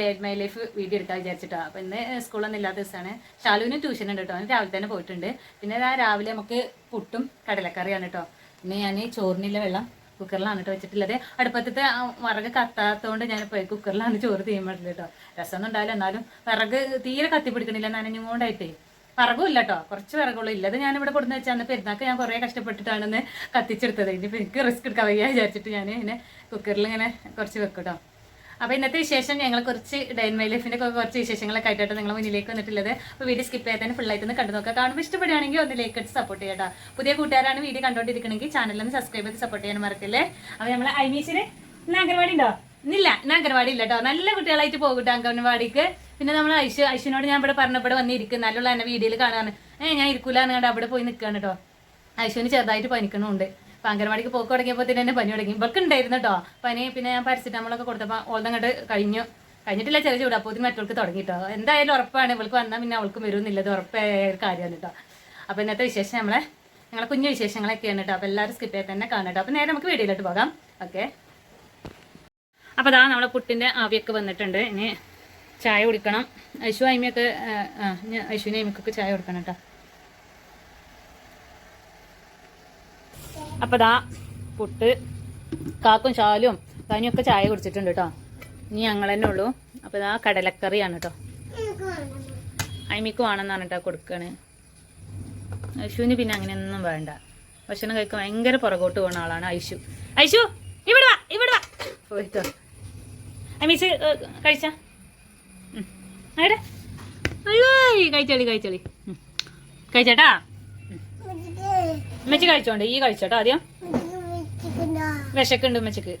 Day my life video എടുക്കാൻ വിചാരിച്ചിട്ടോ. അപ്പോൾ ഇന്ന് സ്കൂളൊന്നും ഇല്ലാത്ത ദിവസമാണ് ഷാലുവിന് ട്യൂഷൻ ഉണ്ട് കേട്ടോ അവന് രാവിലെ തന്നെ പോയിട്ടുണ്ട്. പിന്നെ ആ രാവിലെ നമുക്ക് പുട്ടും കടലക്കറിയാണ് കേട്ടോ പിന്നെ ഞാൻ ചോറിനില്ല വെള്ളം കുക്കറിലാണ് കേട്ടോ വെച്ചിട്ടുള്ളത്. അടുപ്പത്തത്തെ വിറക് കത്താത്തതുകൊണ്ട് ഞാൻ ഇപ്പോൾ കുക്കറിലാണ് ചോറ് തീരുമാനിച്ചത് കേട്ടോ രസമൊന്നും ഉണ്ടാവില്ല. എന്നാലും വിറക് തീരെ കത്തിപ്പിടിക്കണില്ല നനഞ്ഞുകൊണ്ടായിട്ടേ. വിറകും ഇല്ല കേട്ടോ കുറച്ച് വിറകുള്ളൂ. ഇല്ലത് ഞാൻ ഇവിടെ കൊടുന്ന് വെച്ചാൽ പെരുന്നാക്ക് ഞാൻ കുറേ കഷ്ടപ്പെട്ടിട്ടാണെന്ന് കത്തിച്ചെടുത്തത്. ഇനിയിപ്പോൾ എനിക്ക് റിസ്ക് എടുക്കാൻ വയ്യ വിചാരിച്ചിട്ട് ഞാൻ ഇങ്ങനെ കുക്കറിൽ ഇങ്ങനെ കുറച്ച് വെക്കും കേട്ടോ അപ്പോൾ ഇന്നത്തെ വിശേഷം ഞങ്ങൾ കുറച്ച് ഡൈൻ മൈ കുറച്ച് വിശേഷങ്ങളൊക്കെ ആയിട്ടാണ് നിങ്ങൾ മുന്നിലേക്ക് വന്നിട്ടുള്ളത്. അപ്പോൾ വീഡിയോ സ്കിപ്പ് ചെയ്യാൻ തന്നെ ഫുള്ളായിട്ട് ഒന്ന് കണ്ടു നോക്കുക. കാണുമ്പോൾ ഇഷ്ടപ്പെടുകയാണെങ്കിൽ ഒന്ന് ലൈക്ക് ഇട്ട് സപ്പോർട്ട് ചെയ്യാം പുതിയ കൂട്ടുകാരാണ് വീഡിയോ കണ്ടോണ്ടിരിക്കണമെങ്കിൽ ചാനലൊന്ന് സബ്സ്ക്രൈബ് ചെയ്ത് സപ്പോർട്ട് ചെയ്യാൻ മറക്കല്ലേ? അപ്പോൾ നമ്മൾ ഐമീസിന് ഇന്ന് ഉണ്ടോ? ഇന്നില്ല ഇന്ന് ഇല്ല കേട്ടോ നല്ല കുട്ടികളായിട്ട് പോകട്ടെ കേട്ടോ അംഗൻവാടിക്ക്. പിന്നെ നമ്മൾ ഐശു ഐശുവിനോട് ഞാൻ ഇവിടെ പറഞ്ഞപ്പോൾ വന്നിരിക്കും നല്ലുള്ള എന്നെ വീഡിയോയിൽ കാണാൻ ഏഹ് ഞാൻ ഇരിക്കൂല എന്ന് അവിടെ പോയി നിൽക്കുകയാണ് കേട്ടോ ഐശുവിന് ചെറുതായിട്ട് പനിക്കണമുണ്ട് അപ്പൊ അംഗൻവാടിക്ക് പോക്ക് തുടങ്ങിയപ്പോൾ തന്നെ പനി തുടങ്ങി. ഇവൾക്ക് ഉണ്ടായിരുന്നു കേട്ടോ പനി പിന്നെ ഞാൻ പാരസിറ്റാമോളൊക്കെ കൊടുത്തപ്പോൾ ഓൾതങ്ങോട്ട് കഴിഞ്ഞു. കഴിഞ്ഞിട്ടില്ല ചെറിയ ചൂട്. അപ്പോൾ മറ്റവൾക്ക് തുടങ്ങി കേട്ടോ എന്തായാലും ഉറപ്പാണ്. ഇവൾക്ക് വന്നാൽ പിന്നെ അവൾക്ക് വരുന്നില്ലത് ഉറപ്പായ ഒരു കാര്യമാണ് കേട്ടോ അപ്പോൾ ഇന്നത്തെ വിശേഷം നമ്മളെ ഞങ്ങളെ കുഞ്ഞു വിശേഷങ്ങളൊക്കെയാണ് കേട്ടോ അപ്പോൾ എല്ലാവരും സ്കിപ്പ് ചെയ്ത് തന്നെ കാണാം കേട്ടോ അപ്പോൾ നേരെ നമുക്ക് വീഡിയോയിലോട്ട് പോകാം. ഓക്കെ? അപ്പോൾ അതാ നമ്മളെ പുട്ടിന്റെ ആവിയൊക്കെ വന്നിട്ടുണ്ട്. ഇനി ചായ കുടിക്കണം. ഐശു അമ്മയൊക്കെ ആ അമ്മക്കൊക്കെ ചായ കൊടുക്കണം കേട്ടോ അപ്പോൾ ദാ പുട്ട് കാക്കും ശാലും തനിയൊക്കെ ചായ കുടിച്ചിട്ടുണ്ട് കേട്ടോ ഇനി ഞങ്ങൾ തന്നെ ഉള്ളൂ. അപ്പൊ ഇതാ കടലക്കറിയാണ് കേട്ടോ അയിമിക്ക് വേണമെന്നാണ് കേട്ടോ കൊടുക്കണ്. അശുവിന് പിന്നെ അങ്ങനെയൊന്നും വേണ്ട. ഭക്ഷണം കഴിക്കാൻ ഭയങ്കര പുറകോട്ട് പോകുന്ന ആളാണ് ഐശു. ഐശു ഇവിടെ വാ ഇവിടെ വാ. പോയിട്ടോ. അമീസ് കഴിച്ച? അവിടെ കഴിച്ചോളി കഴിച്ചോളി. കഴിച്ചേട്ടാ ഉമ്മച്ചി കഴിച്ചോണ്ട്? ഈ കഴിച്ചോട്ടോ ആദ്യം? വിശക്കുണ്ട് ഉമ്മച്ചിക്ക്.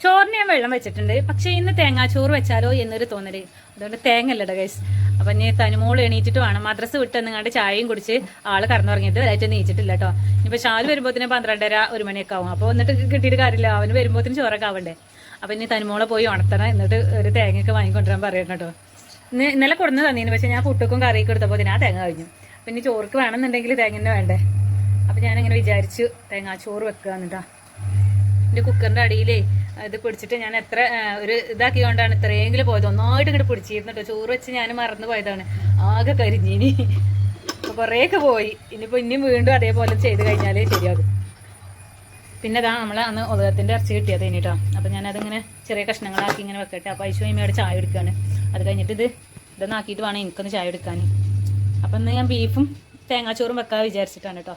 ചോറിന് ഞാൻ വെള്ളം വെച്ചിട്ടുണ്ട്. പക്ഷെ ഇന്ന് തേങ്ങാച്ചോറ് വെച്ചാലോ എന്നൊരു തോന്നൽ. അതുകൊണ്ട് തേങ്ങ അല്ലട ഗൈസ് അപ്പൊ ഇനി തനിമോൾ എണീറ്റിട്ട് വേണം. മദ്രസ് വിട്ട് നിങ്ങളുടെ ചായയും കുടിച്ച് ആൾ കറന്നുറങ്ങിയിട്ട് വരായിട്ട് നീച്ചിട്ടില്ല കേട്ടോ ഇനിയിപ്പോ ഷാൽ വരുമ്പോത്തിന് പന്ത്രണ്ടര ഒരു മണിയൊക്കെ ആവും അപ്പോൾ എന്നിട്ട് കിട്ടിയിട്ട് കാര്യമില്ല. അവന് വരുമ്പോത്തിന് ചോറൊക്കെ ആവണ്ടേ. അപ്പൊ ഇനി തനിമോളെ പോയി ഉണർത്തണം എന്നിട്ട് ഒരു തേങ്ങയൊക്കെ വാങ്ങിക്കൊണ്ടുവരാൻ പറയണം കേട്ടോ ഇന്ന് ഇന്നലെ കൊടുന്ന് തന്നീന്. പക്ഷെ ഞാൻ പുട്ടുക്കും കറിയൊക്കെ എടുത്തപ്പോൾ ആ തേങ്ങ കഴിഞ്ഞു. പിന്നെ ചോർക്ക് വേണമെന്നുണ്ടെങ്കിൽ തേങ്ങ വേണ്ടേ? അപ്പൊ ഞാനിങ്ങനെ വിചാരിച്ചു തേങ്ങാച്ചോറ് വെക്കുക എന്നിട്ടാ എന്റെ കുക്കറിന്റെ അടിയിലേ ഇത് പിടിച്ചിട്ട് ഞാൻ എത്ര ഒരു ഇതാക്കിയോണ്ടാണ് ഇത്രയെങ്കിലും പോയത്. ഒന്നായിട്ട് ഇങ്ങോട്ട് പിടിച്ചിരുന്നു കേട്ടോ ചോറ് വെച്ച് ഞാൻ മറന്നു പോയതാണ്. ആകെ കരിഞ്ഞിനി. അപ്പോൾ കുറേയൊക്കെ പോയി. ഇനിയിപ്പോൾ ഇനിയും വീണ്ടും അതേപോലെ ചെയ്ത് കഴിഞ്ഞാലേ ശരിയാകും. പിന്നെ ഇതാ നമ്മൾ അന്ന് ഉദകത്തിന്റെ ഇറച്ചി കിട്ടിയത് കേട്ടോ അപ്പോൾ ഞാനതിങ്ങനെ ചെറിയ കഷ്ണങ്ങളാക്കി ഇങ്ങനെ വെക്കട്ടെ. അപ്പോൾ ഐശു അമ്മയോട് ചായ എടുക്കുകയാണ് അത് കഴിഞ്ഞിട്ട് ഇത് ഇതൊന്നാക്കിയിട്ട് വേണം എനിക്കൊന്ന് ചായ എടുക്കാൻ അപ്പം ഇന്ന് ഞാൻ ബീഫും തേങ്ങാച്ചോറും വെക്കാൻ വിചാരിച്ചിട്ടാണ് കേട്ടോ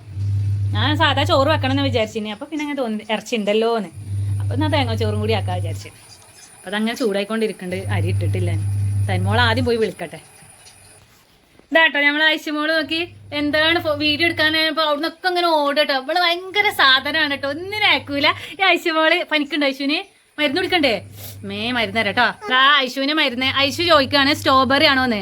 ഞാൻ സാധാ ചോറ് വെക്കണം എന്ന് വിചാരിച്ചിനി. അപ്പോൾ പിന്നെ അങ്ങനെ തോന്നി ഇറച്ചി ഉണ്ടല്ലോ എന്ന് അപ്പോൾ ഞാൻ തേങ്ങാച്ചോറും കൂടി ആക്കാൻ വിചാരിച്ചു. അപ്പോൾ അതങ്ങനെ ചൂടായിക്കൊണ്ടിരിക്കുന്നുണ്ട് അരി ഇട്ടിട്ടില്ല തന്മോൾ ആദ്യം പോയി വിളിക്കട്ടെ. ഇതാട്ടോ നമ്മൾ ഐശ്യമോൾ നോക്കി. എന്താണ് വീഡിയോ എടുക്കാനായപ്പോ ഇങ്ങനെ അങ്ങനെ ഓടട്ടോ അവൾ ഭയങ്കര സാധനമാണ് കേട്ടോ ഒന്നിനും അയക്കൂല. ഈ ഐശ്യമോൾ പനിക്കുണ്ടോ ഐശുവിന്? മരുന്ന് കൊടുക്കണ്ടേ? മേ മരുന്ന് തരാം കേട്ടോ ആ ഐശുവിന് മരുന്ന്. ഐശു ചോദിക്കാണ് സ്ട്രോബെറി ആണോന്ന്.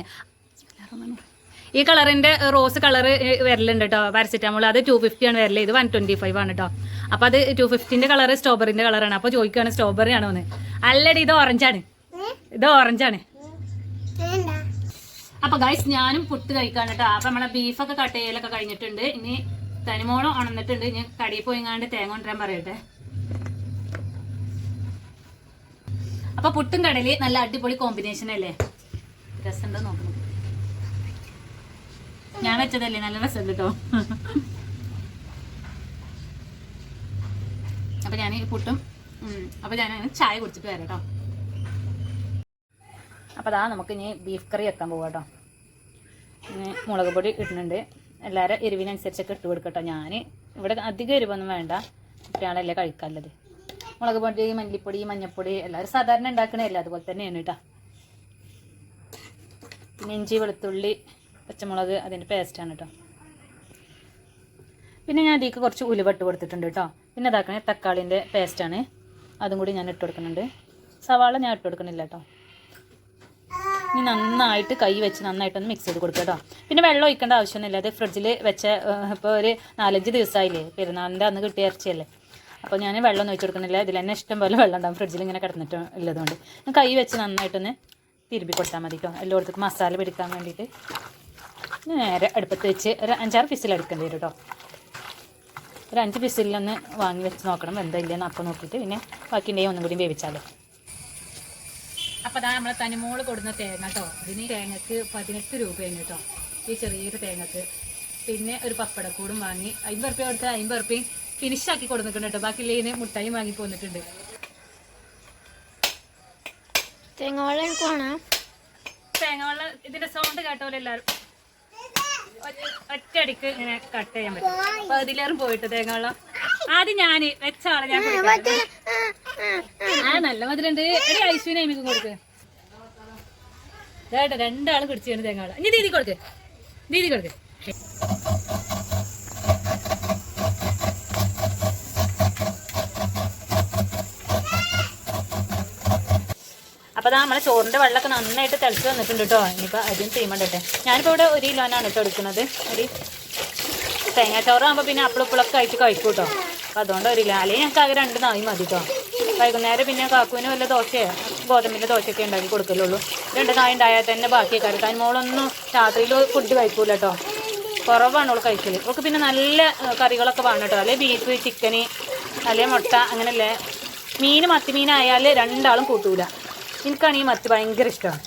ഈ കളറിന്റെ റോസ് കളർ വരലുണ്ട് കേട്ടോ പാരസിറ്റാമോൾ അത് ടു ഫിഫ്റ്റി ആണ് വരൽ. ഇത് വൺ ട്വന്റി ഫൈവ് ആണ് കേട്ടോ അപ്പൊ അത് ടു ഫിഫ്റ്റിന്റെ കളർ സ്ട്രോബെറിന്റെ കളറാണ്. അപ്പൊ ചോദിക്കുകയാണ് സ്ട്രോബെറി ആണോന്ന്. അല്ലടി ഇത് ഓറഞ്ചാണ് ഇത് ഓറഞ്ചാണ് അപ്പൊ ഗൈസ് ഞാനും പുട്ട് കഴിക്കാൻ കേട്ടോ അപ്പൊ നമ്മളെ ബീഫൊക്കെ കട്ട് ചെയ്യലൊക്കെ കഴിഞ്ഞിട്ടുണ്ട്. ഇനി തനിമോളം ഉണന്നിട്ടുണ്ട്. ഇനി കടിയിൽ പോയിങ്ങാണ്ട് തേങ്ങ കൊണ്ടുവരാൻ പറയട്ടെ. അപ്പൊ പുട്ടും കടലി നല്ല അടിപൊളി കോമ്പിനേഷൻ അല്ലേ? രസമുണ്ടോ നോക്കണം ഞാൻ വെച്ചതല്ലേ? നല്ല രസമുണ്ട് കേട്ടോ. അപ്പൊ ഞാൻ പുട്ടും അപ്പൊ ഞാൻ ചായ കുടിച്ചിട്ട് വരാം കേട്ടോ. അപ്പൊ അതാ നമുക്ക് ഇനി ബീഫ് കറി വെക്കാൻ പോകാം കേട്ടോ. മുളക് പൊടി ഇടുന്നുണ്ട്. എല്ലാവരും എരിവിനനുസരിച്ചൊക്കെ ഇട്ട് കൊടുക്കട്ടോ. ഞാൻ ഇവിടെ അധികം എരിവൊന്നും വേണ്ട. കുട്ടികളല്ലേ കഴിക്കാനുള്ളത്. മുളക് പൊടി മല്ലിപ്പൊടി മഞ്ഞൾപ്പൊടി എല്ലാവരും സാധാരണ ഉണ്ടാക്കണേ അല്ലേ അതുപോലെ തന്നെയാണ് കേട്ടോ. ഇഞ്ചി വെളുത്തുള്ളി പച്ചമുളക് അതിന്റെ പേസ്റ്റാണ് കേട്ടോ പിന്നെ ഞാൻ അതിലേക്ക് കുറച്ച് ഉലുവ ഇട്ട് കൊടുത്തിട്ടുണ്ട് കേട്ടോ പിന്നെ ഇതാക്കണേ തക്കാളിന്റെ പേസ്റ്റാണ് അതും കൂടി ഞാൻ ഇട്ട് കൊടുക്കുന്നുണ്ട്. സവാള ഞാൻ ഇട്ട് കൊടുക്കണില്ല കേട്ടോ ഇനി നന്നായിട്ട് കൈ വെച്ച് നന്നായിട്ടൊന്ന് മിക്സ് ചെയ്ത് കൊടുക്കുക കേട്ടോ പിന്നെ വെള്ളം ഒഴിക്കേണ്ട ആവശ്യമൊന്നുമില്ല. അത് ഫ്രിഡ്ജിൽ വെച്ച ഇപ്പോൾ ഒരു നാലഞ്ച് ദിവസമായില്ലേ പെരുന്നാളിന്റെ അന്ന് കിട്ടിയ ഇറച്ചിയല്ലേ? അപ്പോൾ ഞാൻ വെള്ളം ഒന്നും ഒഴിച്ച് കൊടുക്കുന്നില്ല. ഇതിൽ തന്നെ ഇഷ്ടം പോലെ വെള്ളം ഉണ്ടാകും ഫ്രിഡ്ജിൽ ഇങ്ങനെ കിടന്നിട്ട് ഉള്ളതുകൊണ്ട്. കൈ വെച്ച് നന്നായിട്ടൊന്ന് തിരുമ്പി കൊടുത്താൽ മതി കേട്ടോ എല്ലായിടത്തും മസാല പിടിക്കാൻ വേണ്ടിയിട്ട്. നേരെ അടുപ്പത്ത് വെച്ച് ഒരു അഞ്ചാറ് ഫിസിൽ എടുക്കേണ്ടി വരും കേട്ടോ ഒരു അഞ്ച് ഫിസിലൊന്ന് വാങ്ങി വെച്ച് നോക്കണം എന്താ ഇല്ല അപ്പം നോക്കിയിട്ട് പിന്നെ ബാക്കിന്റെയും ഒന്നും കൂടി വേവിച്ചാലോ. അപ്പൊ അതാ നമ്മളെ തനിമോൾ കൊടുന്ന തേങ്ങ കേട്ടോ ഇതിന് തേങ്ങക്ക് പതിനെട്ട് രൂപയാണ് കേട്ടോ ഈ ചെറിയൊരു തേങ്ങക്ക്. പിന്നെ ഒരു പപ്പടക്കൂടും വാങ്ങി അമ്പത് റുപ്യ കൊടുത്ത് അമ്പത് റുപ്യയും ഫിനിഷ് ആക്കി കൊടുത്തിട്ടുണ്ട് കേട്ടോ ഇല്ലേ മുട്ടായി വാങ്ങി പോന്നിട്ടുണ്ട്. തേങ്ങ വെള്ളം തേങ്ങ വെള്ളം ഇതിന്റെ സൗണ്ട് കേട്ടോലെ എല്ലാവരും ഒറ്റ- ഒറ്റയടിക്ക് ഇങ്ങനെ കട്ട് ചെയ്യാൻ പറ്റും. അപ്പൊ അതിലേറും പോയിട്ട് തേങ്ങ വെള്ളം ആദ്യം ഞാൻ വെച്ച ആളെ ഞാൻ. ആ നല്ല മധുരണ്ട്. ഒരു ഐശ്വര്യ എനിക്ക് കൊടുക്ക്. രണ്ടാളും കുടിച്ചു തേങ്ങ വെള്ളം ഇനി ദീദി കൊടുക്ക്. ദീദി കൊടുക്ക്. അപ്പൊ നമ്മളെ ചോറിന്റെ വെള്ളമൊക്കെ നന്നായിട്ട് തിളച്ച് വന്നിട്ടുണ്ട് കേട്ടോ ഇനിയിപ്പോൾ അരിയും തീമണ്ടട്ടെ ഞാനിപ്പോൾ ഇവിടെ ഒരു കിലോനാണ് കേട്ടോ എടുക്കുന്നത്. ഒരു തേങ്ങാച്ചോറാകുമ്പോൾ പിന്നെ അപ്പിളപ്പിളൊക്കെ ആയിട്ട് കഴിക്കും കേട്ടോ അപ്പം അതുകൊണ്ട് ഒരു കിലോ. അല്ലെങ്കിൽ ഞങ്ങൾക്ക് ആകെ രണ്ട് നായി മതി കേട്ടോ വൈകുന്നേരം പിന്നെ കാക്കുവിന് വല്ല ദോശയോ ഗോതമ്പിന്റെ ദോശയൊക്കെ ഉണ്ടാക്കി കൊടുക്കലുള്ളൂ. രണ്ട് നായ ഉണ്ടായാൽ തന്നെ ബാക്കി കരുതാൻ മോളൊന്നും രാത്രിയിൽ ഫുഡ് കഴിക്കൂല കേട്ടോ കുറവാണ് അവൾ കഴിക്കൽ അവൾക്ക് പിന്നെ നല്ല കറികളൊക്കെ വേണം കേട്ടോ അല്ലെ ബീഫ് ചിക്കന് അല്ലെ മുട്ട അങ്ങനെയല്ലേ. മീൻ മത്തി മീനായാൽ രണ്ടാളും കൂട്ടൂല. എനിക്കാണെങ്കിൽ മത്തി ഭയങ്കര ഇഷ്ടമാണ്.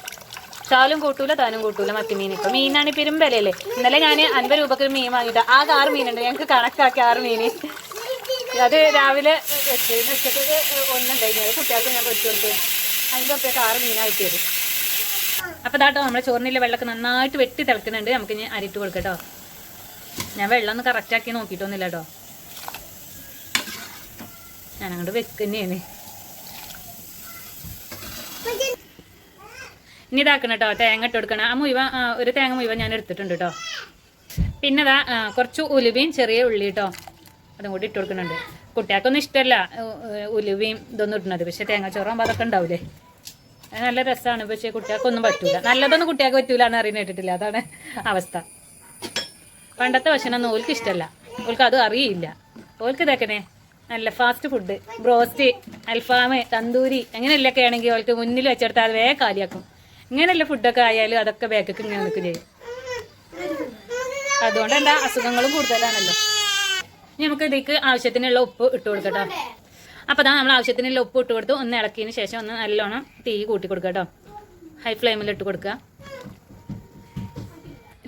ചാലും കൂട്ടൂല താനും കൂട്ടൂല മത്തി മീൻ ഇപ്പൊ. മീനാണ് പെരും വിലയല്ലേ ഇന്നലെ ഞാൻ അൻപത് രൂപക്ക് മീൻ വാങ്ങിയിട്ട് ആകെ ആറ് മീനുണ്ട്. ഞങ്ങൾക്ക് കണക്കാക്കി ആറ് മീൻ. അത് രാവിലെ വെച്ച് ഒന്നുണ്ടായിരുന്നു. കുട്ടികൾക്ക് ഞാൻ പൊരിച്ചു കൊടുത്തു അതിന്റെ ഒപ്പയൊക്കെ ആറ് മീനാണ് കിട്ടിയത് അപ്പോൾ ഇതാട്ടോ നമ്മുടെ ചോറിനിലെ വെള്ളമൊക്കെ നന്നായിട്ട് വെട്ടി തിളക്കുന്നുണ്ട്. നമുക്ക് ഇനി അരിട്ട് കൊടുക്കട്ടോ ഞാൻ വെള്ളം ഒന്ന് കറക്റ്റാക്കി നോക്കിയിട്ടൊന്നുമില്ല കേട്ടോ. ഞാൻ അങ്ങോട്ട് വെക്കുന്നേന്. ഇനി ഇതാക്കണം കേട്ടോ തേങ്ങ ഇട്ട് കൊടുക്കണം. ആ മുഴുവൻ ഒരു തേങ്ങ മുഴുവൻ ഞാൻ എടുത്തിട്ടുണ്ട് കേട്ടോ പിന്നെ ഇതാ കുറച്ച് ഉലുവയും ചെറിയ ഉള്ളി കേട്ടോ അതും കൂടി ഇട്ട് കൊടുക്കുന്നുണ്ട്. കുട്ടികൾക്കൊന്നും ഇഷ്ടമല്ല ഉലുവയും ഇതൊന്നും ഇടുന്നത്. പക്ഷെ തേങ്ങാച്ചോറാകുമ്പോൾ അതൊക്കെ ഉണ്ടാവില്ലേ നല്ല രസമാണ് പക്ഷേ കുട്ടികൾക്കൊന്നും പറ്റൂല. നല്ലതൊന്നും കുട്ടികൾക്ക് പറ്റൂല എന്ന് അറിയുന്ന കേട്ടിട്ടില്ല? അതാണ് അവസ്ഥ. പണ്ടത്തെ ഭക്ഷണമൊന്നും ഓൽക്ക് ഇഷ്ടമല്ല ഓൽക്ക് അതും അറിയില്ല. ഓൽക്ക് ഇതാക്കണേ നല്ല ഫാസ്റ്റ് ഫുഡ്. ബ്രോസ്റ്റ് അൽഫാം തന്തൂരി അങ്ങനെയല്ലൊക്കെ ആണെങ്കിൽ ഓൽക്ക് മുന്നിൽ വെച്ചെടുത്താൽ അത് വേഗം കാലിയാക്കും. ഇങ്ങനെയുള്ള ഫുഡൊക്കെ ആയാലും അതൊക്കെ ബാക്കൊക്കെ ഇങ്ങനെ നിൽക്കും ചെയ്യും അതുകൊണ്ട് എന്താ അസുഖങ്ങളും കൂടുതലാണല്ലോ. ഇനി നമുക്ക് ഇതിലേക്ക് ആവശ്യത്തിനുള്ള ഉപ്പ് ഇട്ട് കൊടുക്കട്ടോ. അപ്പോൾ അതാ നമ്മൾ ആവശ്യത്തിനുള്ള ഉപ്പ് ഇട്ട് കൊടുത്ത്. ഒന്ന് ഇളക്കിയതിന് ശേഷം ഒന്ന് നല്ലോണം തീ കൂട്ടി കൊടുക്കുക കേട്ടോ. ഹൈ ഫ്ലെയിമിൽ ഇട്ട് കൊടുക്കുക.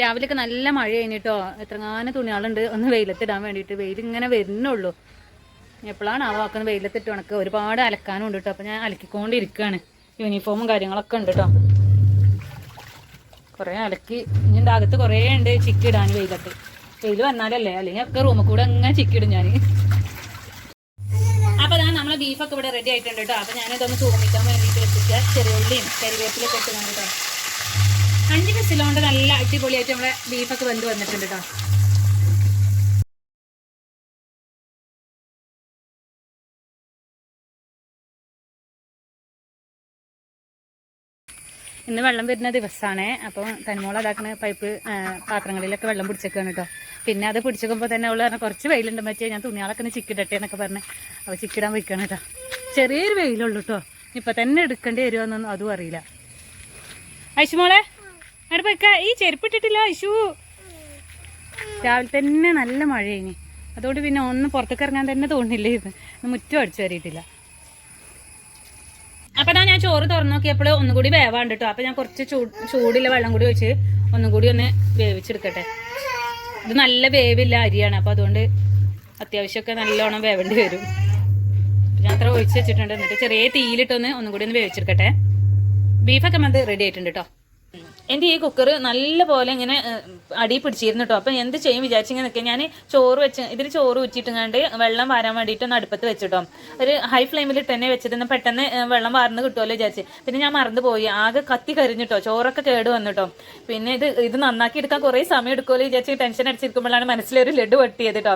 രാവിലെയൊക്കെ നല്ല മഴ കഴിഞ്ഞിട്ടോ? എത്രങ്ങാനും തുണികളുണ്ട്. ഒന്ന് വെയിലത്തിടാൻ വേണ്ടിയിട്ട്. വെയിൽ ഇങ്ങനെ വരുന്നുള്ളൂ. എപ്പോഴാണ് ആ വാക്കുന്ന വെയിലത്തിട്ട് ഉണക്ക്? ഒരുപാട് അലക്കാനും ഉണ്ട് കേട്ടോ. അപ്പോൾ ഞാൻ അലക്കിക്കൊണ്ടിരിക്കുകയാണ്. യൂണിഫോമും കാര്യങ്ങളൊക്കെ ഉണ്ട് കേട്ടോ. കുറേ അലക്കി ഇനി എന്റെ അകത്ത് കുറേ ഉണ്ട് ചിക്കിടാൻ വെയിലത്ത് വെയിൽ വന്നാലല്ലേ? അല്ലെങ്കിൽ ഒക്കെ റൂമിൽ കൂടെ അങ്ങനെ ചിക്കിടും ഞാൻ അപ്പോൾ അതാ നമ്മളെ ബീഫൊക്കെ ഇവിടെ റെഡി ആയിട്ടുണ്ട് കേട്ടോ അപ്പോൾ ഞാനിതൊന്ന് തൂമിക്കാൻ വേണ്ടിയിട്ട് വെച്ചിട്ട് ചെറിയുള്ളിയും കരിവേപ്പിലൊക്കെ ഇട്ട് കേട്ടോ അഞ്ച് വിസിലുകൊണ്ട് നല്ല അടിപൊളിയായിട്ട് നമ്മളെ ബീഫൊക്കെ വെന്ത് വന്നിട്ടുണ്ട് കേട്ടോ ഇന്ന് വെള്ളം വരുന്ന ദിവസമാണ് അപ്പോൾ തനിമോൾ അതാക്കണ പൈപ്പ് പാത്രങ്ങളിലൊക്കെ വെള്ളം പിടിച്ചേക്കാണ് കേട്ടോ പിന്നെ അത് പിടിച്ചേക്കുമ്പോൾ തന്നെ അവൾ പറഞ്ഞ കുറച്ച് വെയിലുണ്ട് മറ്റേ ഞാൻ തുണിയാളൊക്കെ ഒന്ന് ചിക്കിടട്ടെ എന്നൊക്കെ പറഞ്ഞ് അവ ചിക്കിടാൻ വയ്ക്കാണ് കേട്ടോ ചെറിയൊരു വെയിലുള്ളൂ കേട്ടോ ഇപ്പം തന്നെ എടുക്കേണ്ടി വരുമോന്നൊന്നും അതും അറിയില്ല. ഐശുമോളെ അവിടെ പോയിക്ക. ഈ ചെരുപ്പിട്ടിട്ടില്ല ഐശു. രാവിലെ തന്നെ നല്ല മഴയിനി അതുകൊണ്ട് പിന്നെ ഒന്ന് പുറത്തേക്ക് ഇറങ്ങാൻ തന്നെ തോന്നില്ല ഇത്. മുറ്റം അടിച്ചു കയറിയിട്ടില്ല അപ്പൊ ഞാൻ ഞാൻ ചോറ് തുറന്നു നോക്കിയപ്പോൾ ഒന്നും കൂടി വേവാണ്ട് കേട്ടോ അപ്പൊ ഞാൻ കുറച്ച് ചൂടില്ല വെള്ളം കൂടി വെച്ച് ഒന്നും കൂടി ഒന്ന് വേവിച്ചെടുക്കട്ടെ. ഇത് നല്ല വേവില്ല അരിയാണ്. അപ്പൊ അതുകൊണ്ട് അത്യാവശ്യമൊക്കെ നല്ലോണം വേവേണ്ടി വരും. ഞാൻ അത്ര ഒഴിച്ച് വെച്ചിട്ടുണ്ട്. എന്നിട്ട് ചെറിയ തീയിലിട്ടൊന്ന് ഒന്നും കൂടി ഒന്ന് വേവിച്ചെടുക്കട്ടെ. ബീഫൊക്കെ അത് റെഡി ആയിട്ടുണ്ട് കേട്ടോ എന്റെ ഈ കുക്കർ നല്ല പോലെ ഇങ്ങനെ അടി പിടിച്ചിരുന്നു കേട്ടോ അപ്പം എന്ത് ചെയ്യും വിചാരിച്ചിങ്ങനെ നിൽക്കുക. ഞാൻ ചോറ് വെച്ച് ഇതിൽ ചോറ് ഊറ്റിയിട്ടുങ്ങാണ്ട് വെള്ളം വാരാൻ വേണ്ടിയിട്ട് അടുപ്പത്ത് വെച്ചിട്ടോ ഒരു ഹൈ ഫ്ലെയിമിൽ തന്നെ വെച്ചിട്ട് പെട്ടെന്ന് വെള്ളം വാർന്ന് കിട്ടുമല്ലോ വിചാരിച്ച്. പിന്നെ ഞാൻ മറന്നു പോയി. ആകെ കത്തി കരിഞ്ഞിട്ടോ ചോറൊക്കെ കേട് വന്നിട്ടോ പിന്നെ ഇത് ഇത് നന്നാക്കി എടുക്കാൻ കുറേ സമയം എടുക്കുമല്ലോ വിചാരിച്ച് ടെൻഷൻ അടിച്ചിരിക്കുമ്പോഴാണ് മനസ്സിലൊരു ലഡു വെട്ടിയത് കേട്ടോ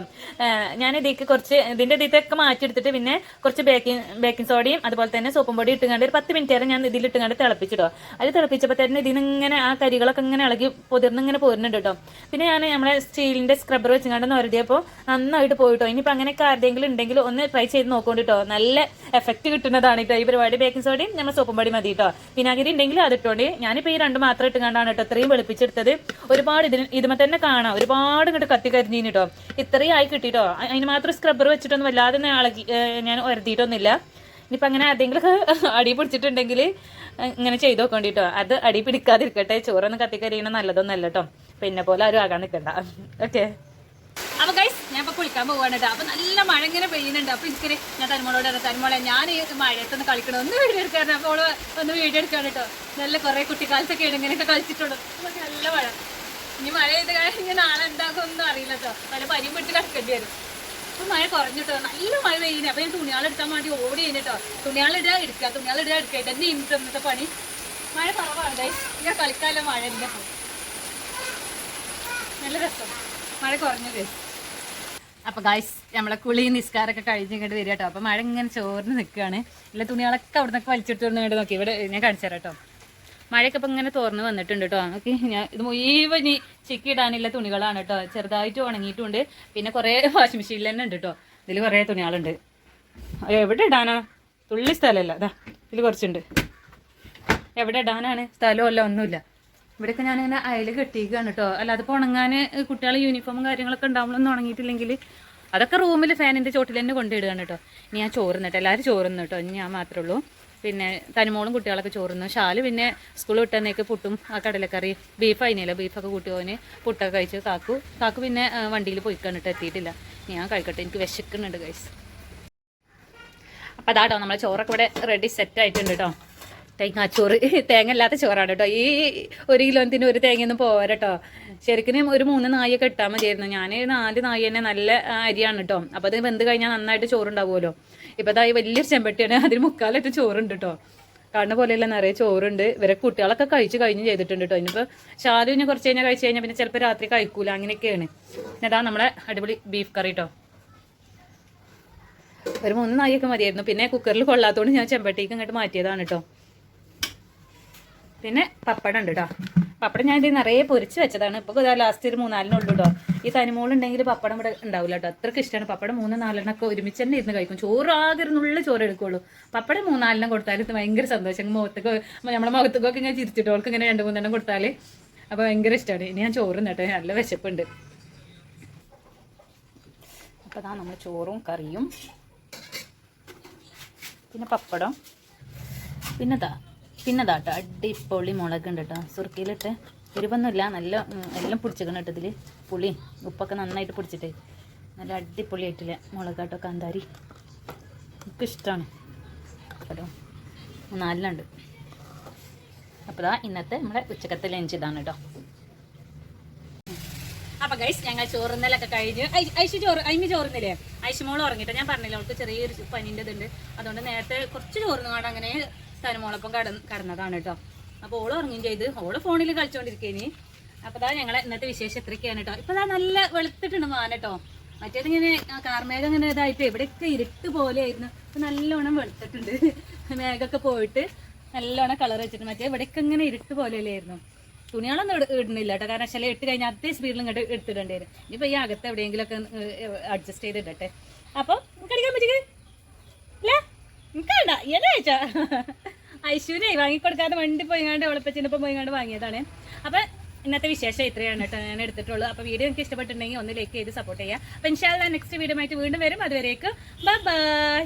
ഞാൻ ഇതിലേക്ക് കുറച്ച് ഇതിന്റെ മാറ്റി മാറ്റിയെടുത്തിട്ട് പിന്നെ കുറച്ച് ബേക്കിംഗ് ബേക്കിംഗ് സോഡയും അതുപോലെ തന്നെ സോപ്പും പൊടി ഇട്ടുകൊണ്ട് ഒരു പത്ത് മിനിറ്റ് വരെ ഞാൻ ഇതിലിട്ടുകൊണ്ട് തിളപ്പിച്ചിട്ടോ അത് തിളപ്പിച്ചപ്പോൾ തന്നെ ഇതിനിങ്ങനെ ആ കരികളൊക്കെ ഇങ്ങനെ ഇളകി പൊതിർന്ന് ഇങ്ങനെ പോരുന്നുണ്ട് കേട്ടോ. പിന്നെ ഞാൻ നമ്മളെ സ്റ്റീലിന്റെ സ്ക്രബ്ബർ വെച്ചുകൊണ്ട് നിരടിയപ്പോൾ നന്നായിട്ട് പോയിട്ടോ. ഇനിയിപ്പോൾ അങ്ങനെയൊക്കെ ആരുടെയെങ്കിലും ഉണ്ടെങ്കിൽ ഒന്ന് ട്രൈ ചെയ്ത് നോക്കോണ്ട് കേട്ടോ നല്ല എഫക്റ്റ് കിട്ടുന്നതാണ് കേട്ടോ ഈ പരിപാടി. ബേക്കിംഗ് സോഡയും നമ്മൾ സോപ്പും പൊടി മതി കേട്ടോ വിനാഗിരി ഉണ്ടെങ്കിൽ അത് ഇട്ടോണ്ട്. ഞാനിപ്പോൾ ഈ രണ്ട് മാത്രം ഇട്ടുകൊണ്ടാണ് കേട്ടോ ഇത്രയും വെളുപ്പിച്ചെടുത്തത്. ഒരുപാട് ഇതിന് ഇതുമ തന്നെ കാണാം. ഒരുപാട് ഇങ്ങോട്ട് കത്തി കരിഞ്ഞീന് കേട്ടോ ഇത്രയും ആയി കിട്ടിട്ടോ അതിന് മാത്രം സ്ക്രബ്ബർ വെച്ചിട്ടൊന്നും വല്ലാതെ ഞാൻ ഇളകി ഇനിയിപ്പോ അങ്ങനെ എന്തെങ്കിലുമൊക്കെ അടി പിടിച്ചിട്ടുണ്ടെങ്കിൽ ഇങ്ങനെ ചെയ്ത് നോക്കേണ്ടി കേട്ടോ അത് അടി പിടിക്കാതിരിക്കട്ടെ. ചോറൊന്നും കത്തിക്കരിയണ നല്ലതൊന്നല്ല കേട്ടോ പിന്നെ പോലെ ആരും ആകാൻ നിൽക്കണ്ട ഓക്കെ. അപ്പൊ ഗൈസ് ഞാൻ ഇപ്പൊ കുളിക്കാൻ പോവാണ് കേട്ടോ അപ്പൊ നല്ല മഴ ഇങ്ങനെ പെയ്യുന്നുണ്ട്. അപ്പൊ എനിക്ക് ഞാൻ തന്മോളോട് പറഞ്ഞു തന്മോളെ ഞാൻ ഈ മഴയത്തൊന്ന് കളിക്കണം? ഒന്ന് വീഡിയോ എടുക്കാറുണ്ട് അപ്പോൾ അവൾ ഒന്ന് വീഡിയോ എടുക്കാണ് കേട്ടോ നല്ല കുറെ കുട്ടിക്കാലത്തൊക്കെ ഇങ്ങനെയൊക്കെ കളിച്ചിട്ടുള്ളൂ. നല്ല മഴ. ഇനി മഴ ചെയ്ത് കഴിഞ്ഞാൽ നാളെ ഒന്നും അറിയില്ല കേട്ടോ പല പിടിച്ച് കിടക്കേണ്ടി വരും. അപ്പൊ മഴ കുറഞ്ഞിട്ടോ നല്ല മഴ പെയ്യുന്നത് അപ്പൊ ഞാൻ തുണിയാൾ എടുക്കാൻ വേണ്ടി ഓടി കഴിഞ്ഞിട്ടോ ഇടാ എടുക്കുക തുണിയാൾ ഇടാ എടുക്കുക ഇതന്നെ പണി. മഴ കുറവാണ് ഞാൻ കളിക്കാനുള്ള മഴ ഇല്ല നല്ല രസം. മഴ കുറഞ്ഞത് ഗൈസ്. അപ്പൊ ഗായ്സ് നമ്മളെ കുളി നിസ്കാരമൊക്കെ കഴിഞ്ഞ് ഇങ്ങോട്ട് വരിക കേട്ടോ അപ്പൊ മഴ ഇങ്ങനെ ചോർന്ന് നിൽക്കുകയാണ്. ഇല്ല തുണികളൊക്കെ അവിടെ വന്ന് ഇങ്ങോട്ട് നോക്കി. ഇവിടെ ഞാൻ കാണിച്ചു തരാം കേട്ടോ മഴയൊക്കെ ഇപ്പൊ ഇങ്ങനെ തുറന്ന് വന്നിട്ടുണ്ട് കേട്ടോ നോക്കി ഞാൻ ഇത് മുഴുവൻ ഇനി ചിക്കി ഇടാനുള്ള തുണികളാണ് കേട്ടോ ചെറുതായിട്ട് ഉണങ്ങിയിട്ടുണ്ട്. പിന്നെ കുറേ വാഷിംഗ് മെഷീനിൽ തന്നെ ഉണ്ട് കേട്ടോ ഇതിൽ കുറേ തുണികളുണ്ട്. എവിടെ ഇടാനാ? തുള്ളി സ്ഥലമല്ല അതാ ഇതിൽ കുറച്ചുണ്ട്. എവിടെ ഇടാനാണ്? സ്ഥലമല്ല ഒന്നുമില്ല. ഇവിടെയൊക്കെ ഞാനിങ്ങനെ അയൽ കെട്ടിയിരിക്കുകയാണ് കേട്ടോ അല്ലാതെ ഇപ്പോൾ ഉണങ്ങാൻ കുട്ടികളെ യൂണിഫോമും കാര്യങ്ങളൊക്കെ ഉണ്ടാവുമ്പോഴൊന്നും ഉണങ്ങിയിട്ടില്ലെങ്കിൽ അതൊക്കെ റൂമിൽ ഫാനിന്റെ ചോട്ടിൽ തന്നെ കൊണ്ടിടുകയാണ് കേട്ടോ ഇനി ഞാൻ ചോറുന്നിട്ട് എല്ലാവരും ചോറുന്നു കേട്ടോ ഇനി ഞാൻ മാത്രമേ ഉള്ളൂ. പിന്നെ തനിമോളും കുട്ടികളൊക്കെ ചോറുന്നു. ഷാൽ പിന്നെ സ്കൂൾ വിട്ടുന്നേക്ക് പുട്ടും ആ കടലക്കറി ബീഫ് അതിനല്ലോ ബീഫൊക്കെ കൂട്ടി പോകാന് പുട്ടൊക്കെ കഴിച്ച് കാക്കു കാക്കു പിന്നെ വണ്ടിയിൽ പോയി കണ്ടിട്ട് എത്തിയിട്ടില്ല. ഞാൻ കഴിക്കട്ടെ എനിക്ക് വിശക്കുന്നുണ്ട് ഗൈസ് അപ്പോൾ അതാട്ടോ നമ്മളെ ചോറൊക്കെ ഇവിടെ റെഡി സെറ്റ് ആയിട്ടുണ്ട് കേട്ടോ തേങ്ങാച്ചോറ് തേങ്ങ ഇല്ലാത്ത ചോറാണ് കേട്ടോ ഈ ഒരു കിലോത്തിന് ഒരു തേങ്ങയൊന്നും പോരാ കേട്ടോ ശരിക്കും ഒരു മൂന്ന് നായൊക്കെ ഇട്ടാൽ മതിയായിരുന്നു. ഞാൻ നാല് നായി തന്നെ നല്ല അരിയാണ് കേട്ടോ അപ്പോൾ അത് വെന്ത് കഴിഞ്ഞാൽ നന്നായിട്ട് ചോറുണ്ടാവുമല്ലോ. ഇപ്പോൾ അതായത് വലിയൊരു ചെമ്പട്ടിയാണ്. അതിന് മുക്കാലായിട്ട് ചോറുണ്ട് കേട്ടോ കാണുന്ന പോലെയല്ല നിറയെ ചോറുണ്ട്. ഇവരെ കുട്ടികളൊക്കെ കഴിച്ച് കഴിഞ്ഞ് ചെയ്തിട്ടുണ്ട് കേട്ടോ ഇനിയിപ്പോൾ ഷാലു ഇനി കുറച്ച് കഴിഞ്ഞാൽ കഴിച്ച് കഴിഞ്ഞാൽ പിന്നെ ചിലപ്പോൾ രാത്രി കഴിക്കൂല. അങ്ങനെയൊക്കെയാണ്. അതാ നമ്മളെ അടിപൊളി ബീഫ് കറി കേട്ടോ ഒരു മൂന്ന് നായൊക്കെ മതിയായിരുന്നു. പിന്നെ കുക്കറിൽ കൊള്ളാത്തതുകൊണ്ട് ഞാൻ ചെമ്പട്ടിക്ക് ഇങ്ങോട്ട് മാറ്റിയതാണ് കേട്ടോ പിന്നെ പപ്പടം ഉണ്ട് കേട്ടോ പപ്പടം ഞാൻ ഇത് നിറയെ പൊരിച്ച് വെച്ചതാണ്. ഇപ്പോൾ ലാസ്റ്റ് ഒരു മൂന്നാലിനുള്ളൂ കേട്ടോ ഈ തനിമോളുണ്ടെങ്കിൽ പപ്പടം ഇവിടെ ഉണ്ടാവില്ല കേട്ടോ അത്രയ്ക്ക് ഇഷ്ടമാണ് പപ്പടം മൂന്ന് നാലെണ്ണൊക്കെ ഒരുമിച്ച് തന്നെ ഇരുന്ന് കഴിക്കും. ചോറ് ചോറ് എടുക്കുള്ളൂ. പപ്പടം മൂന്നാലെണ്ണം കൊടുത്താൽ ഇത് ഭയങ്കര സന്തോഷം. മുഖത്തൊക്കെ നമ്മുടെ മുഖത്തൊക്കെ ഇങ്ങനെ ചിരിച്ചിട്ട് അവൾക്ക് ഇങ്ങനെ രണ്ട് മൂന്നെണ്ണം കൊടുത്താൽ അപ്പോൾ ഭയങ്കര ഇഷ്ടമാണ് ഇനി ഞാൻ ചോറ് നട്ടെ നല്ല വിശപ്പുണ്ട്. അപ്പോൾ അതാ നമ്മൾ ചോറും കറിയും. പിന്നെ പപ്പടം. പിന്നെ ദാ പിന്നെ ഇതാട്ടോ അടിപൊളി മുളക് ഉണ്ട് കേട്ടോ സുർക്കയിലിട്ട് എരിവൊന്നുമില്ല നല്ല എല്ലാം പിടിച്ചിക്കണം കേട്ടോ ഇതിൽ പുളി ഉപ്പൊക്കെ നന്നായിട്ട് പിടിച്ചിട്ട്. നല്ല അടിപൊളിയായിട്ടില്ല മുളക് കേട്ടോ കാന്താരി. എനിക്കിഷ്ടമാണ് കേട്ടോ നാലിലുണ്ട് അപ്പോൾ ഇതാ ഇന്നത്തെ നമ്മുടെ ഉച്ചക്കത്തെ ലഞ്ച് ഇതാണ് കേട്ടോ. അപ്പൊ ഗൈസ് ഞങ്ങൾ ചോറുന്നലൊക്കെ കഴിഞ്ഞ്. ഐശു ചോറ് അതിന് ചോറുന്നില്ലേ? ഐശുമോൾ ഉറങ്ങിയിട്ട് ഞാൻ പറഞ്ഞില്ല അവൾക്ക് ചെറിയൊരു പനിന്റെ ഇതുണ്ട് അതുകൊണ്ട് നേരത്തെ കുറച്ച് ചോറുന്നുകൊണ്ട് അങ്ങനെ തനുമോളൊപ്പം കട കടന്നതാണ് കേട്ടോ. അപ്പോൾ ഓൾ ഉറങ്ങുകയും ചെയ്ത്. ഓൾ ഫോണിൽ കളിച്ചോണ്ടിരിക്കേനി. അപ്പോൾ അതാ ഞങ്ങളെ ഇന്നത്തെ വിശേഷം എത്രയൊക്കെയാണ് കേട്ടോ. ഇപ്പൊ അതാ നല്ല വെളുത്തിട്ടുണ്ട് മാന കേട്ടോ. മറ്റേത് ഇങ്ങനെ കാർമേഘം ഇങ്ങനെ ഇതായിട്ട് ഇവിടെയൊക്കെ ഇരുട്ട് പോലെ ആയിരുന്നു ഇപ്പൊ നല്ലോണം വെളുത്തിട്ടുണ്ട്. മേഘമൊക്കെ പോയിട്ട് നല്ലോണം കളർ വെച്ചിട്ട് മറ്റേ ഇവിടെയൊക്കെ ഇങ്ങനെ ഇരുട്ട് പോലെയല്ലായിരുന്നു. തുണികളൊന്നും ഇട- ഇടുന്നില്ല കേട്ടോ. കാരണം വെച്ചാൽ ഇട്ട് കഴിഞ്ഞാൽ അതേ സ്പീഡിൽ ഇങ്ങോട്ട് എടുത്തിടേണ്ടി വരും. ഇനിയിപ്പോൾ ഈ അകത്ത് എവിടെയെങ്കിലും ഒക്കെ അഡ്ജസ്റ്റ് ചെയ്ത് ഇടട്ടെ. അപ്പോൾ കടിക്കാൻ പറ്റിക്ക്? നിൽക്കണ്ട ഏതാ വെച്ചാ ഐശുവിനെ വാങ്ങിക്കൊടുക്കാതെ വണ്ടി പോയിങ്ങാണ്ട് ഒളിപ്പച്ചിനൊപ്പം പോയിങ്ങാണ്ട് വാങ്ങിയതാണ്. അപ്പം ഇന്നത്തെ വിശേഷം ഇത്രയാണ് കേട്ടോ ഞാൻ എടുത്തിട്ടുള്ളൂ. അപ്പോൾ വീഡിയോ എനിക്ക് ഇഷ്ടപ്പെട്ടിട്ടുണ്ടെങ്കിൽ ഒന്ന് ലൈക്ക് ചെയ്ത് സപ്പോർട്ട് ചെയ്യുക. അപ്പൊ ഇൻഷാല്ല നെക്സ്റ്റ് വീഡിയോ ആയിട്ട് വീണ്ടും വരും. അതുവരേക്കും ബൈ